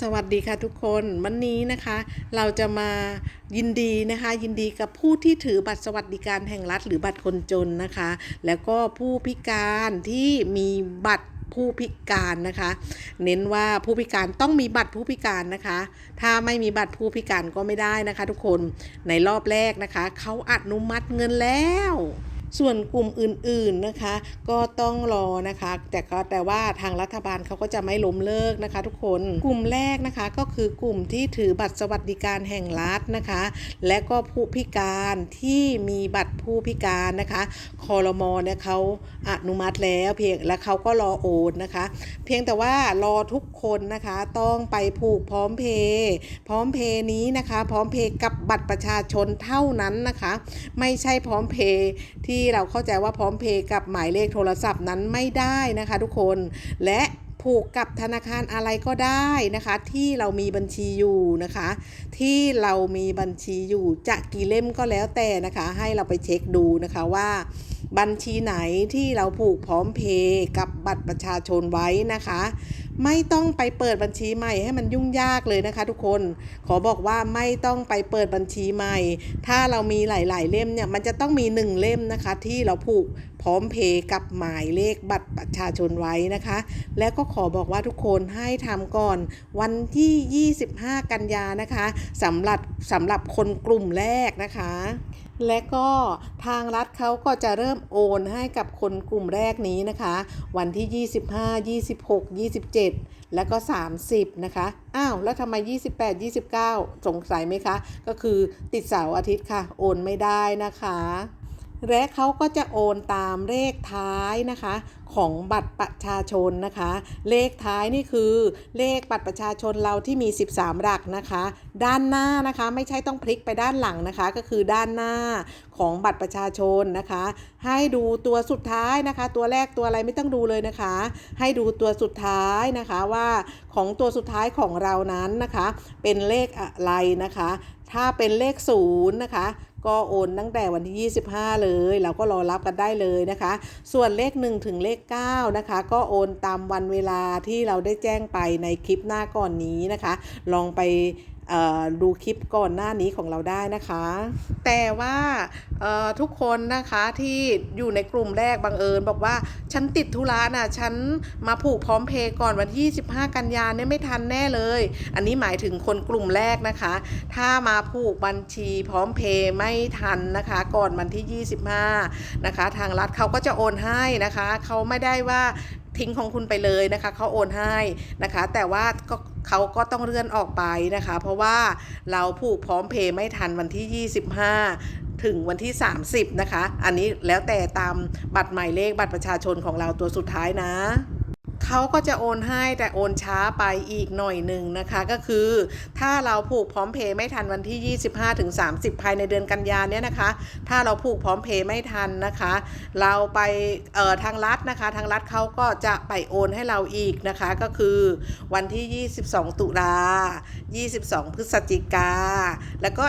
สวัสดีค่ะทุกคนวันนี้นะคะ เราจะมายินดีนะคะ ยินดีกับผู้ที่ถือบัตรสวัสดิการแห่งรัฐ หรือบัตรคนจนนะคะ แล้วก็ผู้พิการที่มีบัตรผู้พิการนะคะ เน้นว่าผู้พิการต้องมีบัตรผู้พิการนะคะ ถ้าไม่มีบัตรผู้พิการก็ไม่ได้นะคะ ทุกคนในรอบแรกนะคะเขาอนุมัติเงินแล้ว ส่วนกลุ่มอื่นๆนะคะก็ต้องรอนะคะ แต่ก็แต่ว่าทางรัฐบาลเขาก็จะไม่ล้มเลิกนะคะ ทุกคนกลุ่มแรกนะคะก็คือกลุ่มที่ถือบัตรสวัสดิการแห่งรัฐนะคะ และก็ผู้พิการที่มีบัตรผู้พิการนะคะคอรมอเนี่ยเขาอนุมัติแล้วเพียงและเขาก็รอโอนนะคะ เพียงแต่ว่ารอทุกคนนะคะต้องไปผูกพร้อมเพย์พร้อมเพย์นี้นะคะ พร้อมเพย์กับบัตรประชาชนเท่านั้นนะคะ ไม่ใช่พร้อมเพย์ที่ที่เราเข้าใจว่าพร้อมเพย์กับหมายเลขโทรศัพท์นั้นไม่ได้นะคะ ทุกคนและผูกกับธนาคารอะไรก็ได้นะคะ ที่เรามีบัญชีอยู่นะคะ ที่เรามีบัญชีอยู่จะกี่เล่มก็แล้วแต่นะคะ ให้เราไปเช็คดูนะคะว่าบัญชีไหนที่เราผูกพร้อมเพย์กับบัตรประชาชนไว้นะคะ ไม่ต้องไปเปิดบัญชีใหม่ให้มันยุ่งยากเลยนะคะ ทุกคนขอบอกว่าไม่ต้องไปเปิดบัญชีใหม่ ถ้าเรามีหลาย ๆ เล่มเนี่ยมันจะต้องมีหนึ่งเล่มนะคะ ที่เราผูกพร้อมเพย์กับหมายเลขบัตรประชาชนไว้นะคะ แล้วก็ขอบอกว่าทุกคนให้ทำก่อนวันที่ 25 กันยานะคะสำหรับสำหรับคนกลุ่มแรกนะคะ และก็ทางรัฐเขาก็จะเริ่มโอนให้กับคนกลุ่มแรกนี้นะคะ วันที่ 25 26 27 แล้วก็ 30 นะคะ อ้าว แล้วทำไม 28 29 สงสัยไหมคะ ก็คือติดเสาร์อาทิตย์ค่ะ โอนไม่ได้นะคะ และเขาก็จะโอนตามเลขท้ายนะคะ ของบัตรประชาชนนะคะ เลขท้ายนี่คือ เลขบัตรประชาชนเราที่มี 13 หลักนะคะ ด้านหน้านะคะไม่ใช่ต้องพลิกไปด้านหลังนะคะ ก็คือด้านหน้าของบัตรประชาชนนะคะ ให้ดูตัวสุดท้ายนะคะ ตัวแรกตัวอะไรไม่ต้องดูเลยนะคะ ให้ดูตัวสุดท้ายนะคะว่าของตัวสุดท้ายของเรานั้นนะคะ เป็นเลขอะไรนะคะ ถ้าเป็นเลขศูนย์นะคะ ก็โอนตั้งแต่วันที่ 25 เลย เราก็รอรับกันได้เลยนะคะ ส่วนเลข 1 ถึงเลข9นะคะ ก็โอนตามวันเวลาที่เราได้แจ้งไปในคลิปหน้าก่อนนี้นะคะ ลองไป ดูคลิปก่อนหน้านี้ของเราได้นะคะ แต่ว่าทุกคนนะคะที่อยู่ในกลุ่มแรกบังเอิญ บอกว่าฉันติดธุระน่ะฉันมาผูกพร้อมเพย์ก่อนวันที่ 25 กันยาเนี่ยไม่ทันแน่เลย อันนี้หมายถึงคนกลุ่มแรกนะคะ ถ้ามาผูกบัญชีพร้อมเพย์ไม่ทันนะคะ ก่อนวันที่ 25 นะคะ ทางรัฐเขาก็จะโอนให้นะคะ เขาไม่ได้ว่า ทิ้งของคุณไปเลยนะคะเขาโอนให้นะคะ แต่ว่าก็เขาก็ต้องเลื่อนออกไปนะคะ เพราะว่าเราผูกพร้อมเพย์ไม่ทันวันที่ 25ถึงวันที่ 30 นะคะ อันนี้แล้วแต่ตามบัตรหมายเลขบัตรประชาชนของเราตัวสุดท้ายนะ เขาก็จะโอนให้แต่โอนช้าไปอีกหน่อยหนึ่งนะคะก็คือถ้าเราผูกพร้อมเพย์ไม่ทันวันที่ 25ถึง30 ภายในเดือนกันยาเนี่ยนะคะ ถ้าเราผูกพร้อมเพย์ไม่ทันนะคะ เราไปเอ่อทางรัฐนะคะ ทางรัฐเขาก็จะไปโอนให้เราอีกนะคะก็คือวันที่ 22 ตุลา 22 พฤศจิกา แล้วก็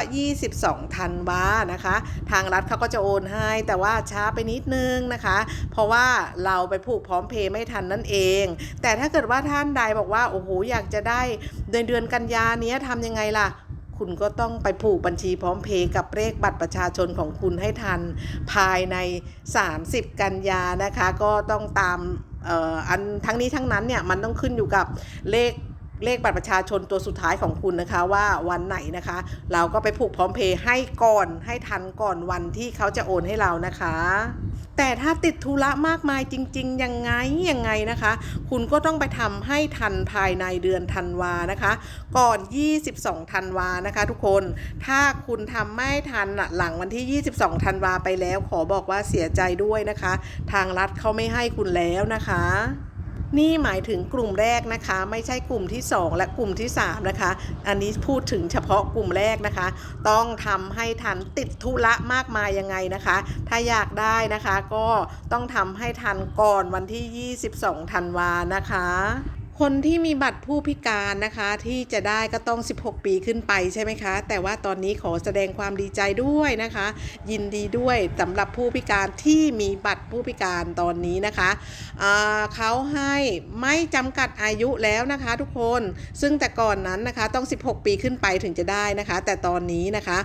22ธันวานะคะ ทางรัฐเขาก็จะโอนให้แต่ว่าช้าไปนิดนึงนะคะ เพราะว่าเราไปผูกพร้อมเพย์ไม่ทันนั่นเองแต่ถ้าเกิดว่าท่านใดบอกว่าโอ้โหอยากจะได้เดือนเดือนกันยานี้ทำยังไงล่ะคุณก็ต้องไปผูกบัญชีพร้อมเพย์กับเลขบัตรประชาชนของคุณให้ทันภายใน 30 กันยานะคะ ก็ต้องตามอันทั้งนี้ทั้งนั้นเนี่ยมันต้องขึ้นอยู่กับเลขเลขบัตรประชาชนตัวสุดท้ายของคุณนะคะว่าวันไหนนะคะ เราก็ไปผูกพร้อมเพย์ให้ก่อนให้ทันก่อนวันที่เขาจะโอนให้เรานะคะ แต่ถ้าติดธุระมากมายจริง ๆ ยังไงยังไงนะคะ คุณก็ต้องไปทำให้ทันภายในเดือนธันวานะคะ ก่อน 22ธันวานะคะทุกคน ถ้าคุณทำไม่ทันหลังวันที่ 22ธันวาไปแล้ว ขอบอกว่าเสียใจด้วยนะคะ ทางรัฐเขาไม่ให้คุณแล้วนะคะ นี่หมายถึงกลุ่มแรกนะคะ ไม่ใช่กลุ่มที่ 2 และกลุ่มที่ 3 นะคะ อันนี้พูดถึงเฉพาะกลุ่มแรกนะคะ ต้องทำให้ทันติดธุระมากมายยังไงนะคะ ถ้าอยากได้นะคะก็ต้องทำให้ทันก่อนวันที่ 22 ธันวานะคะ คนที่มีบัตรผู้พิการนะคะที่จะได้ก็ต้อง 16 ปีขึ้นไปใช่ไหมคะ แต่ว่าตอนนี้ขอแสดงความดีใจด้วยนะคะ ยินดีด้วยสำหรับผู้พิการที่มีบัตรผู้พิการตอนนี้นะคะเขาให้ไม่จำกัดอายุแล้วนะคะทุกคนซึ่งแต่ก่อนนั้นนะคะต้อง 16 ปีขึ้นไปถึงจะได้นะคะ แต่ตอนนี้นะคะ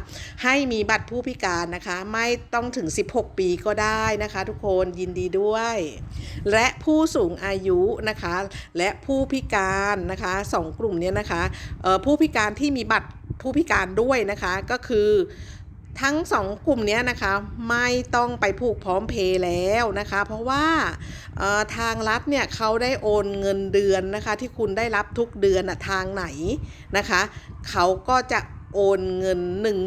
ให้มีบัตรผู้พิการนะคะไม่ต้องถึง 16 ปีก็ได้นะคะ ทุกคนยินดีด้วย และผู้สูงอายุนะคะ และผู้พิการนะคะสองกลุ่มเนี้ยนะคะผู้พิการที่มีบัตรผู้พิการด้วยนะคะก็คือทั้งสองกลุ่มเนี้ยนะคะไม่ต้องไปผูกพร้อมเพย์แล้วนะคะ เพราะว่าทางรัฐเนี่ยเขาได้โอนเงินเดือนนะคะ ที่คุณได้รับทุกเดือนทางไหนนะคะเขาก็จะโอนเงิน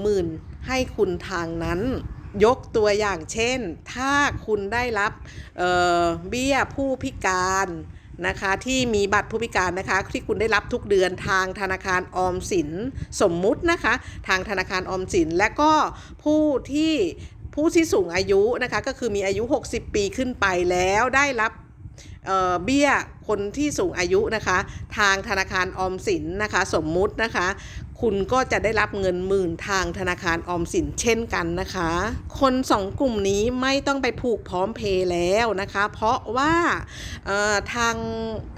10,000 ให้คุณทางนั้น ยกตัวอย่างเช่น ถ้าคุณได้รับเเบี้ยผู้พิการ นะคะที่มีบัตรผู้พิการนะคะ ที่คุณได้รับทุกเดือนทางธนาคารออมสินสมมุตินะคะ ทางธนาคารออมสินและก็ผู้ที่ผู้ที่สูงอายุนะคะก็คือมีอายุ 60 ปีขึ้นไปแล้วได้รับ เบี้ยคนที่สูงอายุนะคะ ทางธนาคารออมสินนะคะ สมมุตินะคะ คุณก็จะได้รับเงินหมื่นทางธนาคารออมสินเช่นกันนะคะ คนสองกลุ่มนี้ไม่ต้องไปผูกพร้อมเพย์แล้วนะคะ เพราะว่าทาง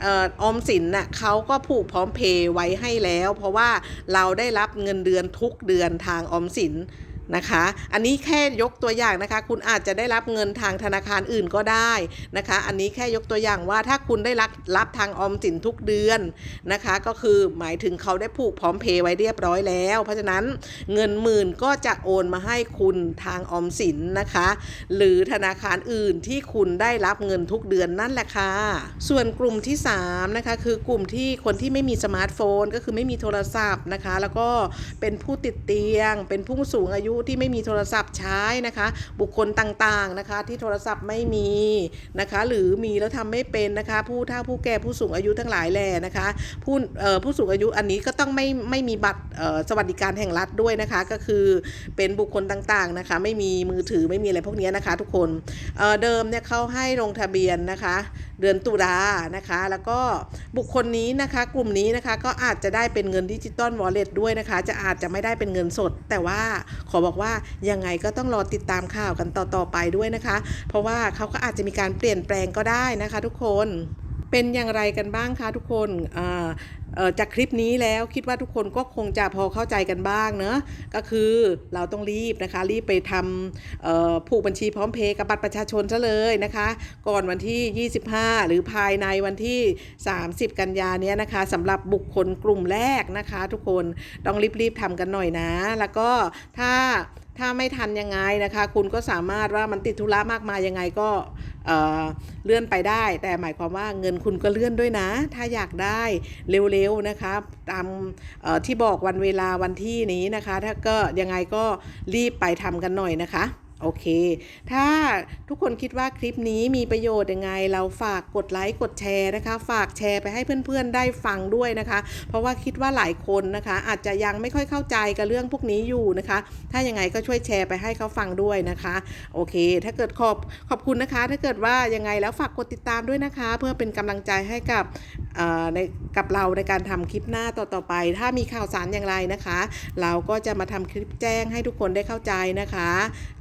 ออออมสินน่ะเขาก็ผูกพร้อมเพย์ไว้ให้แล้ว เพราะว่าเราได้รับเงินเดือนทุกเดือนทางออมสิน นะคะ อันนี้แค่ยกตัวอย่างนะคะ คุณอาจจะได้รับเงินทางธนาคารอื่นก็ได้นะคะ อันนี้แค่ยกตัวอย่างว่าถ้าคุณได้รับรับทางออมสินทุกเดือนนะคะ ก็คือหมายถึงเขาได้ผูกพร้อมเพย์ไว้เรียบร้อยแล้ว เพราะฉะนั้นเงินหมื่นก็จะโอนมาให้คุณทางออมสินนะคะ หรือธนาคารอื่นที่คุณได้รับเงินทุกเดือนนั่นแหละค่ะ ส่วนกลุ่มที่3นะคะคือกลุ่มที่คนที่ไม่มีสมาร์ทโฟน ก็คือไม่มีโทรศัพท์นะคะ แล้วก็เป็นผู้ติดเตียง เป็นผู้สูงอายุู้ที่ไม่มีโทรศัพท์ใช้นะคะ บุคคลต่างๆนะคะ ที่โทรศัพท์ไม่มีนะคะ หรือมีแล้วทำไม่เป็นนะคะ ผู้เฒ่าผู้แก่ผู้สูงอายุทั้งหลายแหล่นะคะ ผู้ผู้สูงอายุอันนี้ก็ต้องไม่ไม่มีบัตรสวัสดิการแห่งรัฐด้วยนะคะ ก็คือเป็นบุคคลต่างๆนะคะ ไม่มีมือถือไม่มีอะไรพวกนี้นะคะ ทุกคนเเดิมเนี่ยเขาให้ลงทะเบียนนะคะ เดือนตุลานะคะ แล้วก็บุคคลนี้นะคะกลุ่มนี้นะคะก็อาจจะได้เป็นเงินดิจิตอลวอลเล็ตด้วยนะคะ จะอาจจะไม่ได้เป็นเงินสด แต่ว่าขอบอกว่ายังไงก็ต้องรอติดตามข่าวกันต่อๆไปด้วยนะคะ เพราะว่าเขาก็อาจจะมีการเปลี่ยนแปลงก็ได้นะคะ ทุกคน เป็นอย่างไรกันบ้างคะทุกคนจากคลิปนี้แล้วคิดว่าทุกคนก็คงจะพอเข้าใจกันบ้างเนอะก็คือเราต้องรีบนะคะ รีบไปทำผูกบัญชีพร้อมเพย์กับบัตรประชาชนซะเลยนะคะ ก่อนวันที่ 25 หรือภายในวันที่ 30 กันยาเนี้ยนะคะสำหรับบุคคลกลุ่มแรกนะคะ ทุกคนต้องรีบๆทำกันหน่อยนะ แล้วก็ถ้าถ้าไม่ทันยังไงนะคะ คุณก็สามารถว่ามันติดธุระมากมายยังไงก็ เเลื่อนไปได้ แต่หมายความว่าเงินคุณก็เลื่อนด้วยนะ ถ้าอยากได้เร็วๆนะคะตามที่บอกวันเวลาวันที่นี้นะคะ ถ้าก็ยังไงก็รีบไปทำกันหน่อยนะคะ โอเค ถ้าทุกคนคิดว่าคลิปนี้มีประโยชน์ยังไง เราฝากกดไลค์กดแชร์นะคะ ฝากแชร์ไปให้เพื่อนๆได้ฟังด้วยนะคะ เพราะว่าคิดว่าหลายคนนะคะ อาจจะยังไม่ค่อยเข้าใจกับเรื่องพวกนี้อยู่นะคะ ถ้ายังไงก็ช่วยแชร์ไปให้เขาฟังด้วยนะคะ โอเค ถ้าเกิดขอบขอบคุณนะคะ ถ้าเกิดว่ายังไงแล้วฝากกดติดตามด้วยนะคะ เพื่อเป็นกำลังใจให้กับเอ่อในกับเราในการทำคลิปหน้าต่อๆไป ถ้ามีข่าวสารอย่างไรนะคะ เราก็จะมาทำคลิปแจ้งให้ทุกคนได้เข้าใจนะคะ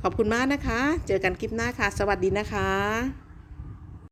ขอบคุณมากนะคะ เจอกันคลิปหน้าค่ะ สวัสดีนะคะ